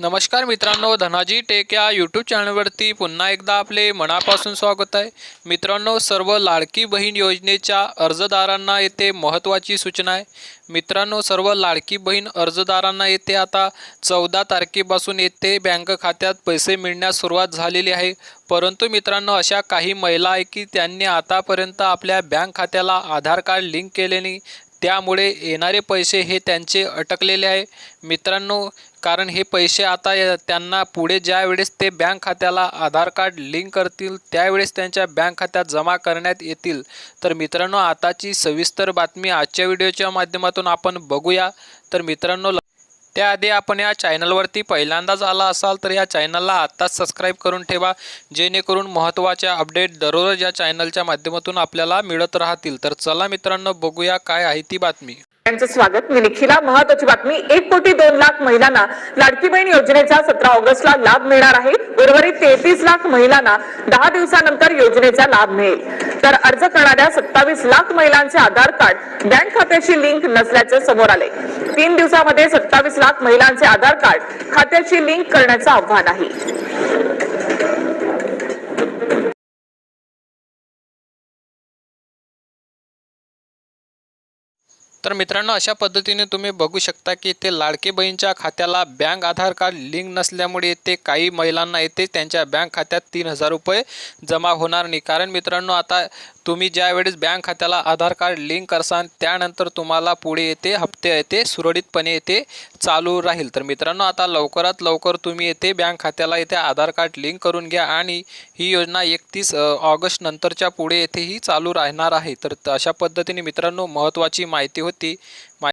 नमस्कार मित्रांनो धनाजी टेक या यूट्यूब चॅनलवरती पुन्हा एकदा आपले मनापासून स्वागत आहे. मित्रांनो सर्व लाडकी बहीण योजनेच्या अर्जदारांना येथे महत्त्वाची सूचना आहे. मित्रांनो सर्व लाडकी बहीण अर्जदारांना येथे आता चौदा तारखेपासून येथे बँक खात्यात पैसे मिळण्यास सुरुवात झालेली आहे. परंतु मित्रांनो अशा काही महिला आहे की त्यांनी आतापर्यंत आपल्या बँक खात्याला आधार कार्ड लिंक केले नाही त्यामुळे येणारे पैसे हे त्यांचे अटकलेले आहे. मित्रांनो कारण हे पैसे आता त्यांना पुढे ज्या वेळेस ते बँक खात्याला आधार कार्ड लिंक करतील त्यावेळेस त्यांच्या बँक खात्यात जमा करण्यात येतील. तर मित्रांनो आताची सविस्तर बातमी आजच्या व्हिडिओच्या माध्यमातून आपण बघूया. तर मित्रांनो ल- त्याआधी आपण या चॅनलवरती पहिल्यांदाच आला असाल तर या चॅनलला आत्ताच सबस्क्राईब करून ठेवा जेणेकरून महत्त्वाच्या अपडेट दररोज या चॅनलच्या माध्यमातून आपल्याला मिळत राहतील. तर चला मित्रांनो बघूया काय आहे ती बातमी. यांचं स्वागत. मी निखिला महत्वाची बातमी. एक कोटी दोन लाख महिलांना लाडकी बहीण योजनेचा सतरा ऑगस्टला लाभ मिळणार आहे. उर्वरित तेहतीस लाख महिलांना दहा दिवसानंतर योजनेचा लाभ मिळेल. तर अर्ज करणाऱ्या सत्तावीस लाख महिलांचे आधार कार्ड बँक खात्याशी लिंक नसल्याचे समोर आले तीन दिवसामध्ये सत्तावीस लाख महिलांचे आधार कार्ड खात्याची लिंक करण्याचं आव्हान आहे. तर मित्रांनो अशा पद्धतीने तुम्ही बघू शकता की ते लाडके बहीणच्या खात्याला बँक आधार कार्ड लिंक नसल्यामुळे ते काही महिलांना येते त्यांच्या बँक खात्यात तीन हजार रुपये जमा होणार नाही. कारण मित्रांनो आता तुम्ही ज्या वेळेस बँक खात्याला आधार कार्ड लिंक करसान त्यानंतर तुम्हाला पुढे येते हप्ते येते सुरळीतपणे येते चालू राहील. तर मित्रांनो आता लवकरात लवकर तुम्ही येथे बँक खात्याला येथे आधार कार्ड लिंक करून घ्या आणि ही योजना एकतीस ऑगस्ट नंतरच्या पुढे येथेही चालू राहणार आहे. तर त- अशा पद्धतीने मित्रांनो महत्त्वाची माहिती होती. मा